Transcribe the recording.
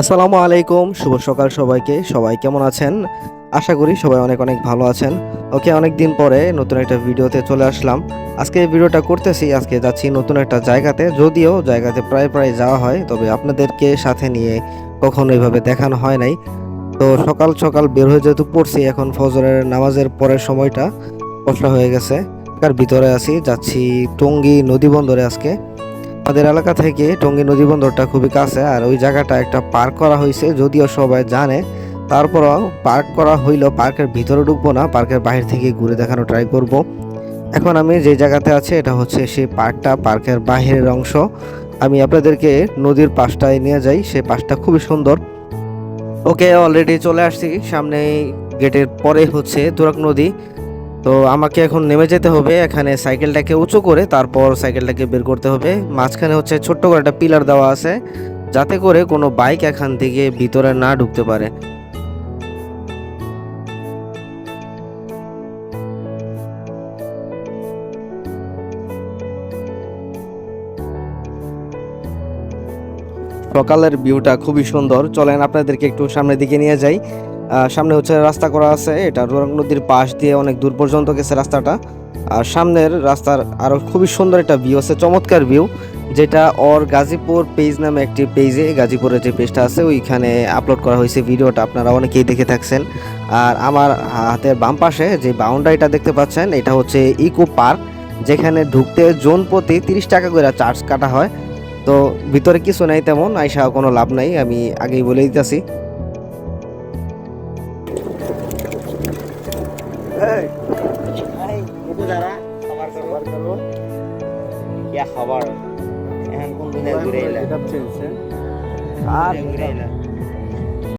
আসসালামু আলাইকুম, শুভ সকাল সবাইকে। সবাই কেমন আছেন? আশা করি সবাই অনেক অনেক ভালো আছেন। ওকে অনেক দিন পরে নতুন একটা ভিডিওতে চলে আসলাম। আজকে এই ভিডিওটা করতেছি, আজকে যাচ্ছি নতুন একটা জায়গাতে। যদিও জায়গাতে প্রায় প্রায় যাওয়া হয়, তবে আপনাদেরকে সাথে নিয়ে কখনো এইভাবে দেখানো হয় নাই। তো সকাল সকাল বের হয়ে যেহেতু পড়ছি, এখন ফজরের নামাজের পরের সময়টা কষ্ট হয়ে গেছে। তার ভিতরে আছি, যাচ্ছি টঙ্গী নদী বন্দরে আজকে। আমাদের এলাকা থেকে টঙ্গী নদী বন্দরটা খুবই কাছে, আর ওই জায়গাটা একটা পার্ক করা হয়েছে, যদিও সবাই জানে। তারপরও পার্ক করা হইল, পার্কের ভিতরে ঢুকবো না, পার্কের বাইরে থেকে ঘুরে দেখানো ট্রাই করব। এখন আমি যে জায়গাতে আছি, এটা হচ্ছে সেই পার্কটা, পার্কের বাহিরের অংশ। আমি আপনাদেরকে নদীর পাশটায় নিয়ে যাই সেই পাশটা খুবই সুন্দর। ওকে অলরেডি চলে আসছি সামনে গেটের পরে হচ্ছে তুরাক নদী। তো আমাকে এখন নেমে যেতে হবে, এখানে সাইকেলটাকে উঁচু করে, তারপর সাইকেলটাকে বের করতে হবে। মাঝখানে হচ্ছে ছোট্ট করে একটা পিলার দেওয়া আছে, যাতে করে কোনো বাইক এখান থেকে ভিতরে না ঢুকতে পারে। সকালের ভিউটা খুবই সুন্দর। চলেন আপনাদেরকে একটু সামনের দিকে নিয়ে যাই। সামনে হচ্ছে রাস্তা করা আছে, এটা রোরাং নদীর পাশ দিয়ে অনেক দূর পর্যন্ত গেছে রাস্তাটা। আর সামনের রাস্তার আরও খুবই সুন্দর একটা ভিউ আছে, চমৎকার ভিউ যেটা ওর গাজীপুর পেজ নামে একটি পেজে গাজীপুরের যে পেজটা আছে, ওইখানে আপলোড করা হয়েছে ভিডিওটা আপনারা অনেকেই দেখে থাকছেন। আর আমার হাতের বাম পাশে যে বাউন্ডারিটা দেখতে পাচ্ছেন, এটা হচ্ছে ইকো পার্ক, যেখানে ঢুকতে জোন প্রতি তিরিশ টাকা করে চার্জ কাটা হয়। তো ভিতরে কিছু নাই তেমন, আইসা কোনো লাভ নাই, আমি আগেই বলে দিতেছি। খবর এখন কোন দুনিয়া ঘুরে এলা? ঘুরে এলা?